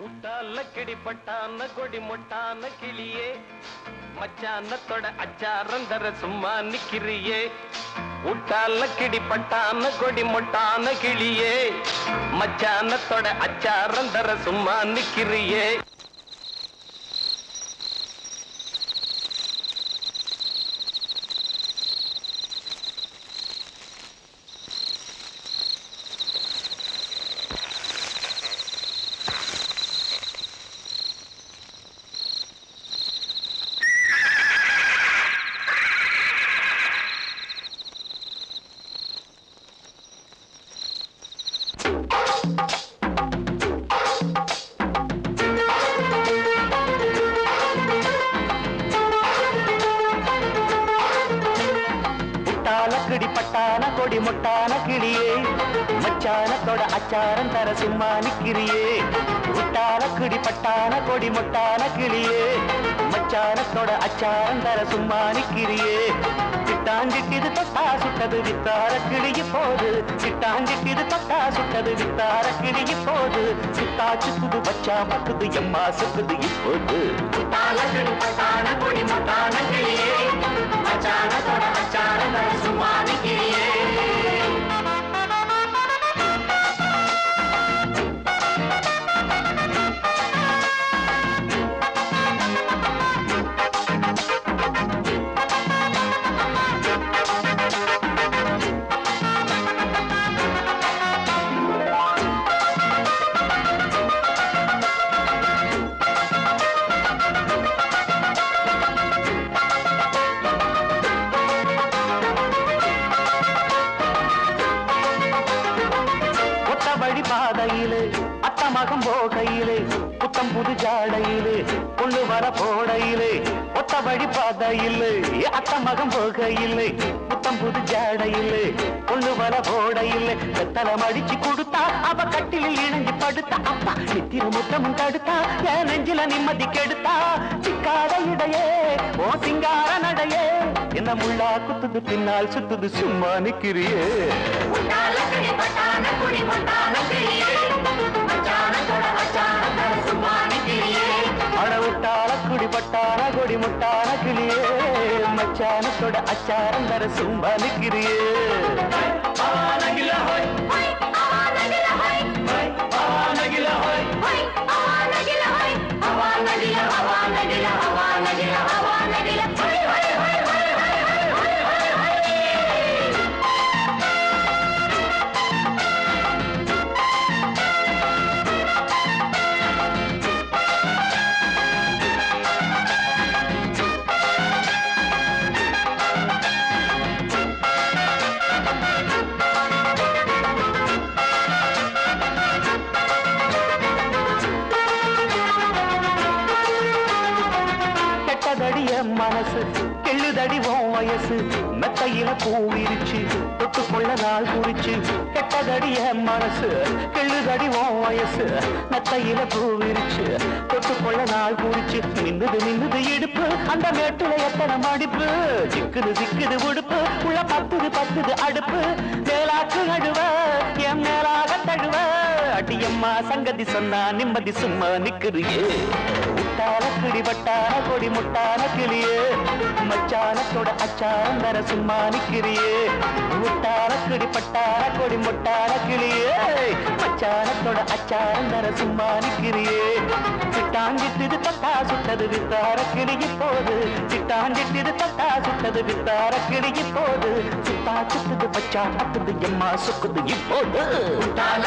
முட்டால கிடிப்பட்டான கொடி மொட்டான கிளியே. மச்சானத்தோட அச்சாரம் தர சும்மா நிக்கிறியே. உட்டால கிடிப்பட்டான கொடி மொட்டான கிளியே. மச்சானத்தோட அச்சாரம் தர சும்மா நிக்கிறியே. முட்டால பட்டான கொடி முட்டான கிளியே மச்சான தொட அச்சாரம் தர சிம்மானி நிக்கிறியே. முட்டால கிடி பட்டான கொடி முட்டான கிளியே மச்சான தொட அச்சாரம் தர சும்மா நிக்கிறியே. சிட்டாஞ்சிட்டிது தொட்டா சுட்டது வித்தார கிளிய போது சிட்டாஞ்சிட்டிது தொட்டா சுட்டது வித்தார கிளிய போது சுத்தா சுத்துது பச்சா பத்துது எம்மா சுத்துது இப்போது. அத்த போகையிலே புத்தம் புது ஜாடையிலே கொண்டு வர போடையிலே ஒத்த வழி பாதையிலே அத்த மகம் போகையிலே புத்தம் புது ஜாடையிலே கொண்டு வர போடையிலே வெத்தலம் அடிச்சு கொடுத்தா அவ கட்டிலில் இணைஞ்சு படுத்தா அப்பா நித்திர முத்தமும் தடுத்தா என் நெஞ்சில நிம்மதி கெடுத்தா சிக்காத இடையே ஓ சிங்கார நடையே என்ன முள்ளா குத்துது பின்னால் சுத்துது சும்மா நிக்கிறியே. கொடி முட்டான கிளியே மச்சானத்தோட அச்சாரம் தர சும்மா நிக்கிறியே மனசு. கெள்ளுதடி உன் வயசு. மெத்தையில பூ விரிச்சு தொட்டு கொள்ள நாள் குறிச்சு கெட்டதடிய மனசு. கெள்ளுதடி உன் வயசு. மெத்தையில பூ விரிச்சு தொட்டு கொள்ள நாள் குறிச்சு. மின்னுது மின்னுது இடுப்பு. அந்த மேட்டுல எத்தனை மடிப்பு? சிக்குது சிக்குது உடுப்பு. உள்ள பத்துது பத்துது அடுப்பு. மேலாக்கு நடுவ என் மேலாக தழுவ. பாட்டியம்மா சங்கதி சொன்னா நிம்மதி சும்மா நிக்குறியே. முட்டான கிடி பட்டான கொடி முட்டான கிளியே. மச்சானத்தோட அச்சாரம் தர சும்மா நிக்கிறியே. முட்டான கிடி பட்டான கொடி முட்டான கிளியே. மச்சானத்தோட அச்சாரம் தர சும்மா நிக்கிறியே. சிட்டாஞ்சிட்டு தட்டா சுட்டது வித்தார கிளிய போது சிட்டாஞ்சிட்டு தட்டா சுட்டது வித்தார கிளிய போது சுத்தா சுட்டது பச்சா பத்துது எம்மா சுக்குது இப்போது. முட்டான